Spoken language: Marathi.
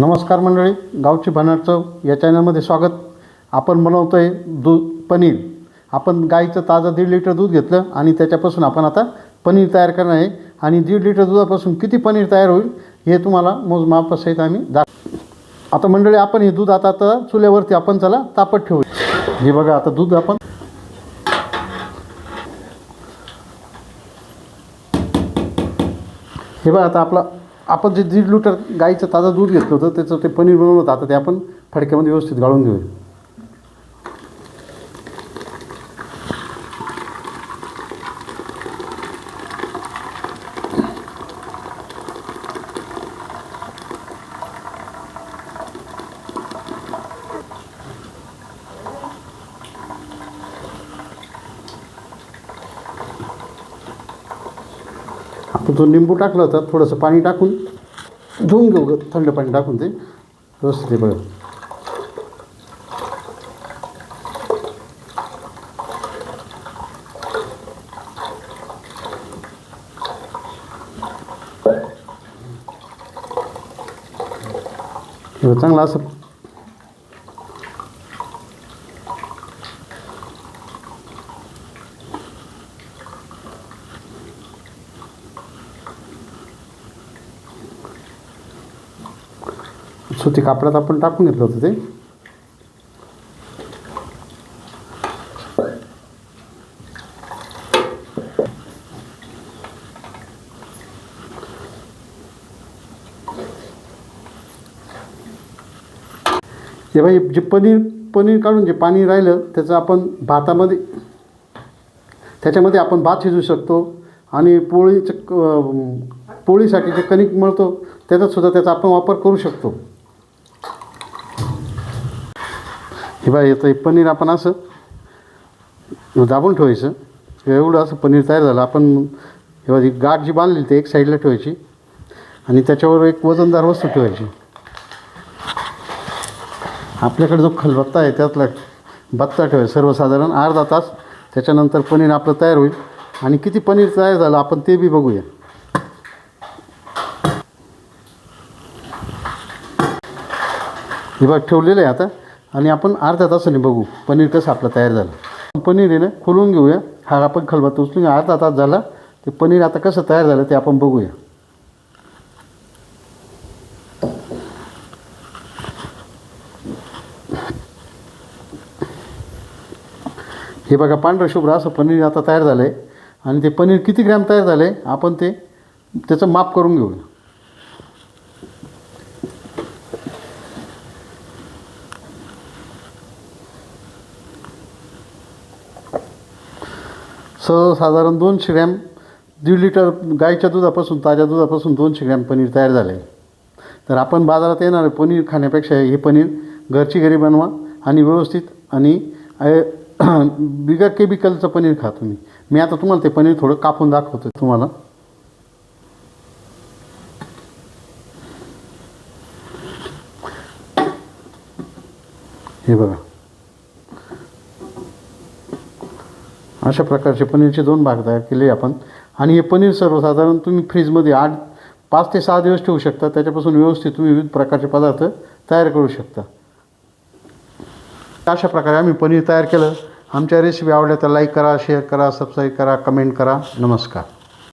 नमस्कार मंडळी गावची भन्नाट चव या चॅनलमध्ये स्वागत. आपण बनवतो आहे दूध पनीर. आपण गाईचं ताजं दीड लिटर दूध घेतलं आणि त्याच्यापासून आपण आता पनीर तयार करणार आहे. आणि दीड लिटर दुधापासून किती पनीर तयार होईल हे तुम्हाला मोजमापासहित आम्ही दाख आता मंडळी आपण हे दूध आता आता चुल्यावरती आपण चला तापत ठेवू हे बघा आता दूध आपण हे बघा आता आपला आपण जे दीड लिटर गाईचं ताजं दूध घेतलं होतं त्याचं ते पनीर बनवलं होतं. आता ते आपण फडक्यामध्ये व्यवस्थित गाळून घेऊया. आपण जो लिंबू टाकला होता थोडंसं पाणी टाकून धुवून घेऊ थंड पाणी टाकून ते व्यवस्थित बघा. चांगला चांगलं असं सुती कापडात आपण टाकून घेतलं होतं ते. हे भाई जे पनीर पनीर काढून जे पाणी राहिलं त्याचं आपण भातामध्ये त्याच्यामध्ये आपण भात शिजू शकतो आणि पोळीचं पोळीसाठी जे कणिक मळतो त्याच्यात सुद्धा त्याचा आपण वापर करू शकतो. हे येतं हे पनीर आपण असं दाबून ठेवायचं. एवढं असं पनीर तयार झालं. आपण हे बघा गाठ जी बांधली ती एक साईडला ठेवायची. आणि त्याच्यावर एक वजनदार वस्तू ठेवायची. आपल्याकडे जो खलबत्ता आहे त्यातला बत्ता ठेवायचा. सर्वसाधारण अर्धा तास त्याच्यानंतर पनीर आपलं तयार होईल. आणि किती पनीर तयार झालं आपण ते बी बघूया. हे बघ ठेवलेलं आहे आता. आणि आपण अर्ध्या तासाने बघू. पनीर कसं आपलं तयार झालं. पनीर आहे ना खोलून घेऊया. हा आपण खलबत्ता उचलून अर्धा तास झाला. ते पनीर आता कसं तयार झालं ते आपण बघूया. हे बघा पांढरं शुभ्र असं पनीर आता तयार झालं आहे आणि ते पनीर किती ग्रॅम तयार झालं आहे आपण ते त्याचं माप करून घेऊया. सर्वसाधारण दोनशे ग्रॅम दीड लिटर गाईच्या दुधापासून ताज्या दुधापासून दोनशे ग्रॅम पनीर तयार झालं आहे तर आपण बाजारात येणारे पनीर खाण्यापेक्षा हे पनीर घरची घरी बनवा आणि व्यवस्थित आणि बिगर केमिकलचं पनीर खा तुम्ही. मी आता तुम्हाला ते पनीर थोडं कापून दाखवतो तुम्हाला. हे बघा. अशा प्रकारचे पनीरचे दोन भाग तयार केले आपण. आणि हे पनीर सर्वसाधारण तुम्ही फ्रीजमध्ये आठ पाच ते सहा दिवस ठेवू शकता. त्याच्यापासून व्यवस्थित तुम्ही विविध प्रकारचे पदार्थ तयार करू शकता. अशा प्रकारे आम्ही पनीर तयार केलं. आमच्या रेसिपी आवडल्या तर लाईक करा शेअर करा सबस्क्राईब करा कमेंट करा. नमस्कार.